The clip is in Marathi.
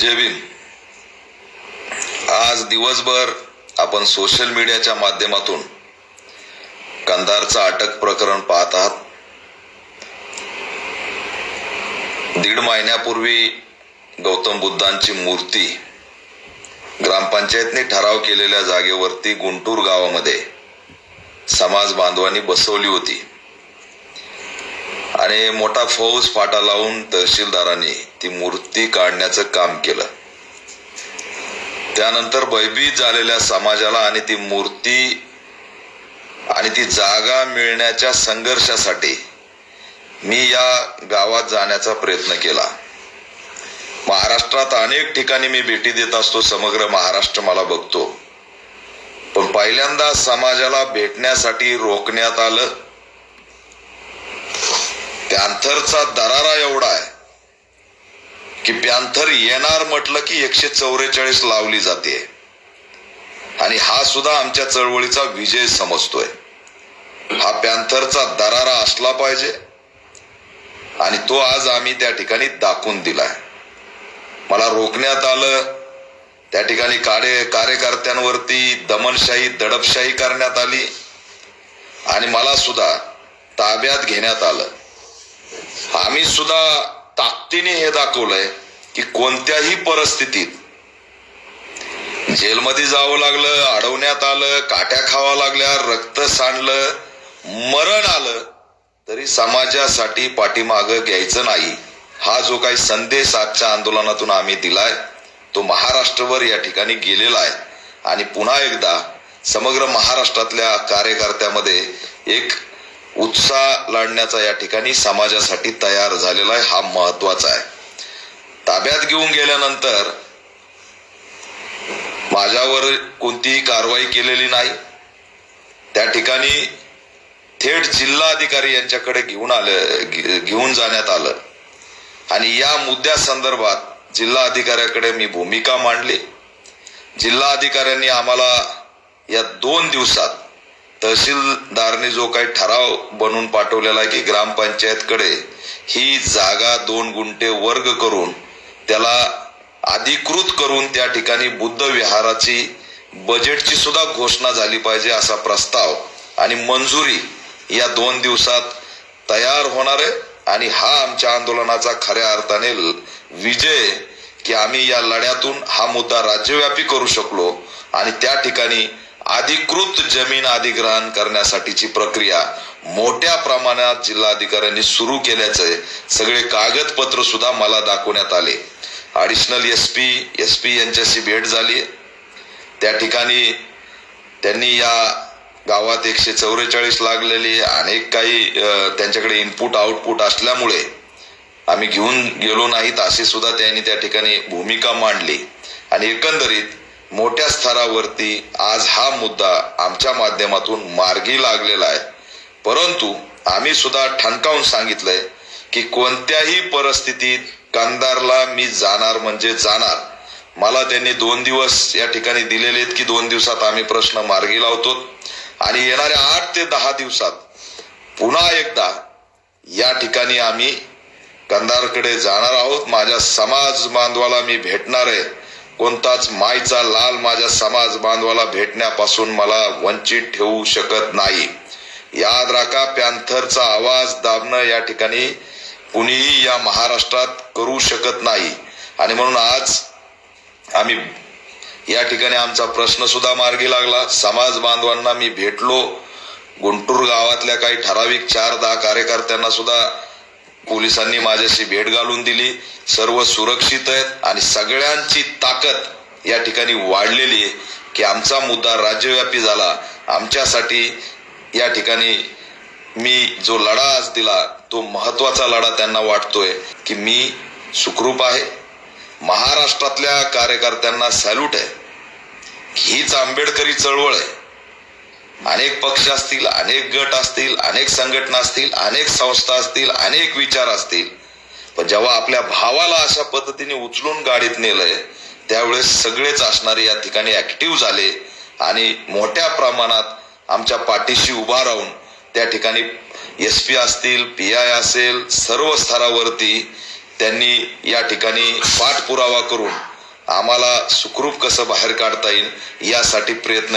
जय भीम. आज दिवसभर आपण सोशल मीडियाच्या माध्यमातून कंधारचं अटक प्रकरण पाहत आहात. दीड महिन्यापूर्वी गौतम बुद्धांची मूर्ती ग्रामपंचायतने ठराव केलेल्या जागेवरती गुंटूर गावामध्ये समाज बांधवांनी बसवली होती. आणि मोठा फौज फाटा लावून तहसीलदारांनी ती मूर्ती काढण्याचं काम केलं. त्यानंतर भयभीत झालेल्या समाजाला आणि ती मूर्ती आणि ती जागा मिळण्याच्या संघर्षासाठी मी या गावात जाण्याचा प्रयत्न केला. महाराष्ट्रात अनेक ठिकाणी मी भेटी देत असतो समग्र महाराष्ट्र मला बघतो. पण पहिल्यांदा समाजाला भेटण्यासाठी रोखण्यात आलं. पॅन्थरचा दरारा एवढा आहे. की पॅन्थर येणार म्हटलं की एकशे चौवेचाळीस लावली जाते. आणि हा सुद्धा आमच्या चळवळीचा विजय समजतोय. हा पॅन्थरचा दरारा असला पाहिजे. आणि तो आज आम्ही त्या ठिकाणी दाखवून दिलाय. मला रोखण्यात आलं. त्या ठिकाणी काडे कार्यकर्त्यांवरती दमनशाही दडपशाही करण्यात आली. आणि मला सुद्धा ताब्यात घेण्यात आलं. आम्ही सुद्धा ताकदीने हे दाखवलंय की कोणत्याही परिस्थितीत जेलमध्ये जावं लागलं अडवण्यात आलं काट्या खावा लागल्या रक्त सांडलं मरण आलं तरी समाजासाठी पाठीमागं घ्यायचं नाही. हा जो काही संदेश आजच्या आंदोलनातून आम्ही दिलाय तो महाराष्ट्रभर या ठिकाणी गेलेला आहे. आणि पुन्हा एकदा समग्र महाराष्ट्रातल्या कार्यकर्त्यामध्ये एक उत्साह लाडण्याचा या ठिकाणी समाजासाठी तयार झालेला आहे. हा महत्त्वाचा आहे. ताब्यात घेऊन गेल्यानंतर माझ्यावर कोणतीही कारवाई केलेली नाही. त्या ठिकाणी थेट जिल्हा अधिकारी यांच्याकडे घेऊन आलं घेऊन जाण्यात आलं. आणि या मुद्द्या संदर्भात जिल्हा अधिकाऱ्याकडे मी भूमिका मांडली. जिल्हा अधिकाऱ्यांनी आम्हाला या दोन दिवसात तहसीलदारने जो काही ठराव बनवून पाठवलेला आहे की ग्रामपंचायतकडे ही जागा दोन गुंठे वर्ग करून त्याला अधिकृत करून त्या ठिकाणी बुद्ध विहाराची बजेटची सुद्धा घोषणा झाली पाहिजे असा प्रस्ताव आणि मंजुरी या दोन दिवसात तयार होणार आहे. आणि हा आमच्या आंदोलनाचा खऱ्या अर्थाने विजय की आम्ही या लढ्यातून हा मुद्दा राज्यव्यापी करू शकलो आणि त्या ठिकाणी अधिकृत जमीन अधिग्रहण करण्यासाठीची प्रक्रिया मोठ्या प्रमाणात जिल्हाधिकाऱ्यांनी सुरू केल्याचे सगळे कागदपत्र सुद्धा मला दाखवण्यात आले. Additional S P S P यांच्याशी भेट झाली. त्या ठिकाणी त्यांनी या गावात एकशे चौवेचाळीस लागलेली अनेक काही त्यांच्याकडे इनपुट आउटपुट असल्यामुळे आम्ही घेऊन गेलो नाहीत अशी सुद्धा त्यांनी त्या ठिकाणी भूमिका मांडली. आणि एकंदरीत मोठ्या स्तरावरती आज हा मुद्दा आमच्या माध्यमातून मार्गी लागलेला आहे. परंतु आम्ही सुद्धा ठणकावून सांगितलंय की कोणत्याही परिस्थितीत कंदारला मी जाणार म्हणजे जाणार. मला त्यांनी दोन दिवस या ठिकाणी दिलेले आहेत की दोन दिवसात आम्ही प्रश्न मार्गी लावतो आणि येणाऱ्या आठ ते दहा दिवसात पुन्हा एकदा या ठिकाणी आम्ही कंधारकडे जाणार आहोत. माझ्या समाज बांधवाला मी भेटणार आहे. कोणताच मायचा लाल माझ्या समाज बांधवाला भेटण्यापासून मला वंचित ठेवू शकत नाही. याद राखा पॅन्थरचा आवाज दाबणं या ठिकाणी कुणीही या महाराष्ट्रात करू शकत नाही. आणि म्हणून आज आम्ही या ठिकाणी आमचा प्रश्न सुद्धा मार्गी लागला. समाज बांधवांना मी भेटलो. गुंटूर गावातल्या काही ठराविक चार दहा कार्यकर्त्यांना सुद्धा पोलिसांनी माझ्याशी भेट घालून दिली. सर्व सुरक्षित आहेत आणि सगळ्यांची ताकद या ठिकाणी वाढलेली आहे की आमचा मुद्दा राज्यव्यापी झाला. आमच्यासाठी या ठिकाणी मी जो लढा आज दिला तो महत्त्वाचा लढा त्यांना वाटतोय की मी सुखरूप आहे. महाराष्ट्रातल्या कार्यकर्त्यांना सॅल्यूट आहे. हीच आंबेडकरी चळवळ आहे. अनेक पक्ष असतील अनेक गट असतील अनेक संघटना असतील अनेक संस्था असतील अनेक विचार असतील. पण जेव्हा आपल्या भावाला अशा पद्धतीने उचलून गाडीत नेलंय त्यावेळेस सगळेच असणारे या ठिकाणी ऍक्टिव्ह झाले आणि मोठ्या प्रमाणात आमच्या पाठीशी उभा राहून त्या ठिकाणी एस पी असतील पी आय असेल सर्व स्तरावरती त्यांनी या ठिकाणी पाठपुरावा करून आम्हाला सुखरूप कसं बाहेर काढता येईल यासाठी प्रयत्न